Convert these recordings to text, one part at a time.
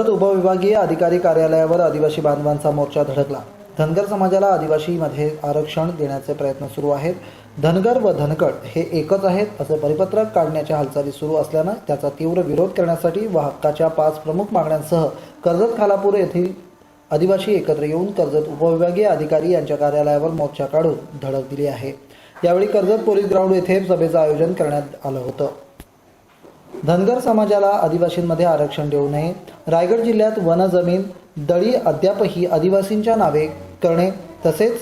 उपविभागीय अधिकारी कार्यालयावर आदिवासी बांधवांचा मोर्चा धडकला. धनगर समाजाला आदिवासीमध्ये आरक्षण देण्याचे प्रयत्न सुरू आहेत. धनगर व धनकड हे एकच आहेत असे परिपत्रक काढण्याच्या हालचाली सुरू असल्यानं त्याचा तीव्र विरोध करण्यासाठी व हक्काच्या पाच प्रमुख मागण्यांसह कर्जत खालापूर येथील आदिवासी एकत्र येऊन कर्जत उपविभागीय अधिकारी यांच्या कार्यालयावर मोर्चा काढून धडक दिली आहे. यावेळी कर्जत पोलीस ग्राउंड येथे सभेचं आयोजन करण्यात आलं होतं. धनगर समाजाला आदिवासींमध्ये आरक्षण देऊ नये. रायगड जिल्ह्यात वन जमीन दळी अद्यापही आदिवासींच्या नावे करणे. तसेच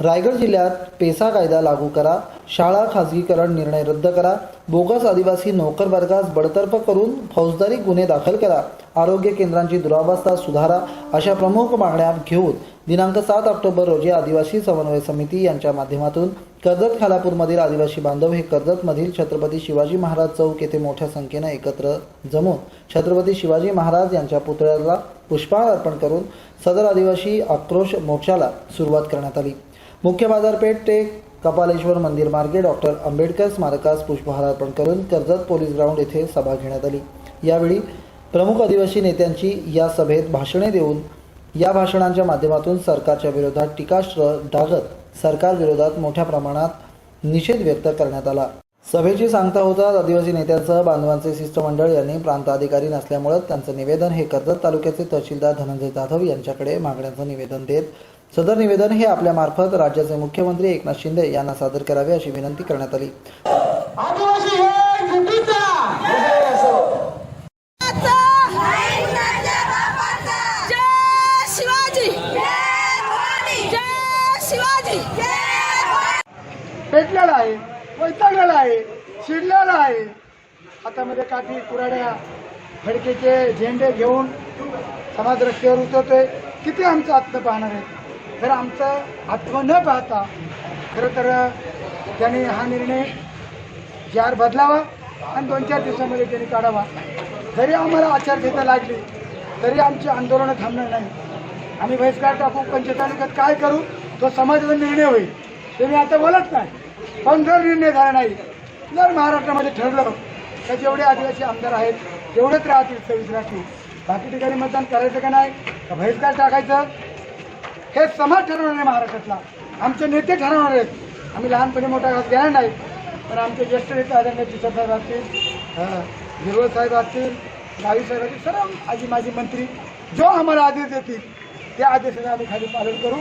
रायगड जिल्ह्यात पेसा कायदा लागू करा. शाळा खाजगीकरण निर्णय रद्द करा. बोगस आदिवासी नोकर वर्गास बडतर्फ करून फौजदारी गुन्हे दाखल करा. आरोग्य केंद्रांची दुरावस्था सुधारा अशा प्रमुख मागण्या घेऊन दिनांक सात ऑक्टोबर रोजी आदिवासी समन्वय समिती यांच्या माध्यमातून कर्जत खालापूरमधील आदिवासी बांधव हे कर्जतमधील छत्रपती शिवाजी महाराज चौक येथे मोठ्या संख्येनं एकत्र जमून छत्रपती शिवाजी महाराज यांच्या पुतळ्याला पुष्पहार अर्पण करून सदर आदिवासी आक्रोश मोर्चाला सुरुवात करण्यात आली. मुख्य बाजारपेठ ते कपालेश्वर मंदिर मार्गे डॉक्टर आंबेडकर स्मारकास पुष्पहार अर्पण करून कर्जत पोलीस ग्राउंड येथे सभा घेण्यात आली. यावेळी प्रमुख आदिवासी नेत्यांची या सभेत भाषणे देऊन या भाषणांच्या माध्यमातून सरकारच्या विरोधात टीकास्त्र डागत सरकार विरोधात मोठ्या प्रमाणात निषेध व्यक्त करण्यात आला. सभेची सांगता होताच आदिवासी नेत्यांसह बांधवांचे शिष्टमंडळ यांनी प्रांताधिकारी नसल्यामुळे त्यांचं निवेदन हे कर्जत तालुक्याचे तहसीलदार धनंजय जाधव यांच्याकडे मागण्याचं निवेदन देत सदर निवेदन हे आपल्या मार्फत राज्याचे मुख्यमंत्री एकनाथ शिंदे यांना सादर करावे अशी विनंती करण्यात आली आदिवासी हे युतीचा जय शिवाजी जय शिवाजी पेटलेला आहे वैतागलेला आहे शिरलेला आहे. हातामध्ये काठी कुराड्या फडकेचे झेंडे घेऊन समाज रस्त्यावर उतरतोय. किती आमचं आत्म पाहणार आहे? तर आमचं आत्म न पाहता खरं तर त्यांनी हा निर्णय जार बदलावा आणि दोन चार दिवसामध्ये त्यांनी काढावा. जरी आम्हाला आचारसंहिता लागली तरी आमची आंदोलनं थांबणार नाही. आम्ही बहिष्कार टाकू पंचतालुक्यात काय करू तो समाजाचा निर्णय होईल. ते मी आता बोलत नाही. पण जर निर्णय झाला नाही. जर महाराष्ट्रामध्ये ठरलं तर जेवढे आदिवासी आमदार आहेत तेवढेच राहतील सव्वीस राहतील बाकी ठिकाणी मतदान करायचं का नाही का बहिष्कार टाकायचं? हे समाज ठरवणार आहे महाराष्ट्रातला. आमचे नेते ठरवणार आहेत. आम्ही लहानपणी मोठा घास घेणार नाही पण आमचे ज्येष्ठ नेते आदरणीय जिसर साहेब असतील हिरवळ साहेब असतील गावी साहेब असतील सर्व आजी माजी मंत्री जो आम्हाला आदेश देतील त्या आदेशाचा आम्ही खाली पालन करू.